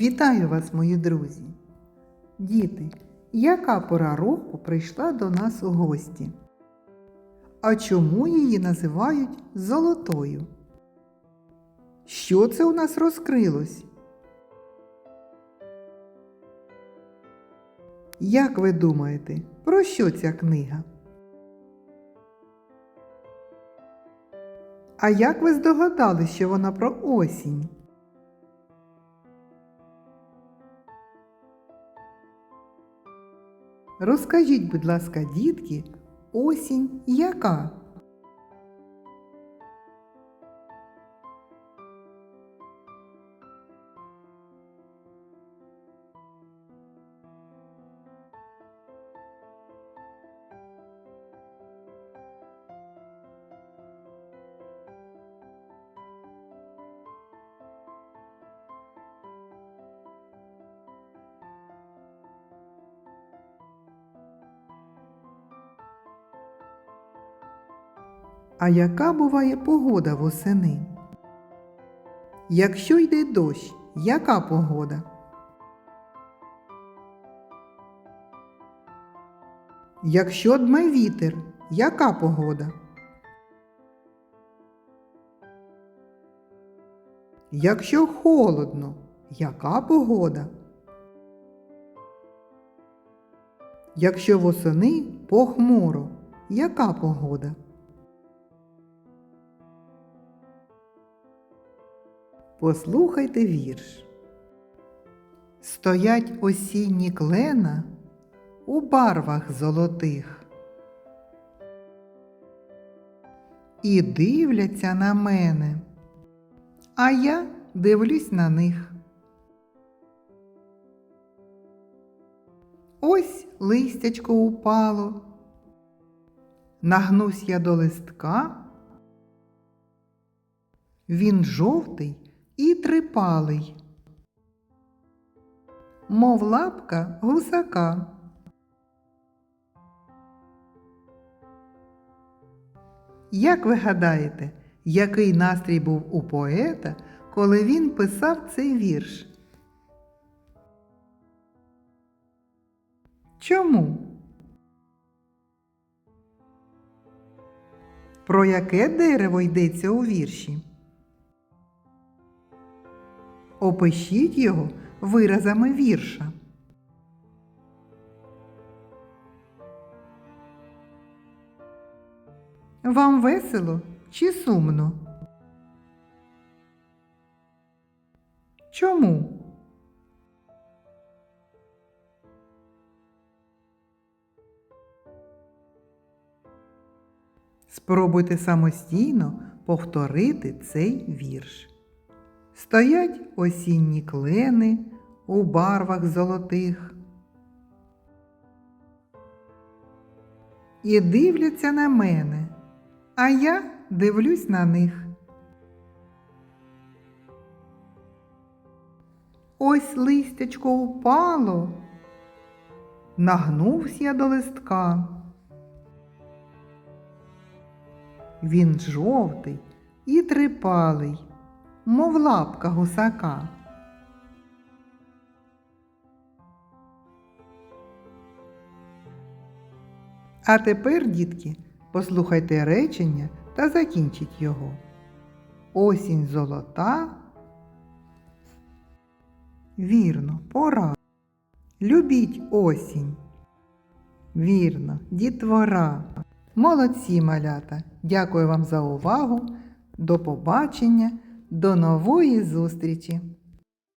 Вітаю вас, мої друзі! Діти, яка пора року прийшла до нас у гості? А чому її називають золотою? Що це у нас розкрилось? Як ви думаєте, про що ця книга? А як ви здогадались, що вона про осінь? Розкажіть, будь ласка, дітки, осінь яка? А яка буває погода восени? Якщо йде дощ, яка погода? Якщо дме вітер, яка погода? Якщо холодно, яка погода? Якщо восени похмуро, яка погода? Послухайте вірш. Стоять осінні клена у барвах золотих. І дивляться на мене, а я дивлюсь на них. Ось листячко упало. Нагнусь я до листка. Він жовтий і трипалий, мов лапка гусака. Як ви гадаєте, який настрій був у поета, коли він писав цей вірш? Чому? Про яке дерево йдеться у вірші? Опишіть його виразами вірша. Вам весело чи сумно? Чому? Спробуйте самостійно повторити цей вірш. Стоять осінні клени у барвах золотих. І дивляться на мене, а я дивлюсь на них. Ось листячко упало, нагнувся я до листка. Він жовтий і трипалий мов лапка гусака. А тепер, дітки, послухайте речення та закінчіть його. Осінь золота. Вірно, пора. Любіть осінь. Вірно, дітвора. Молодці малята. Дякую вам за увагу. До побачення. До нової зустрічі!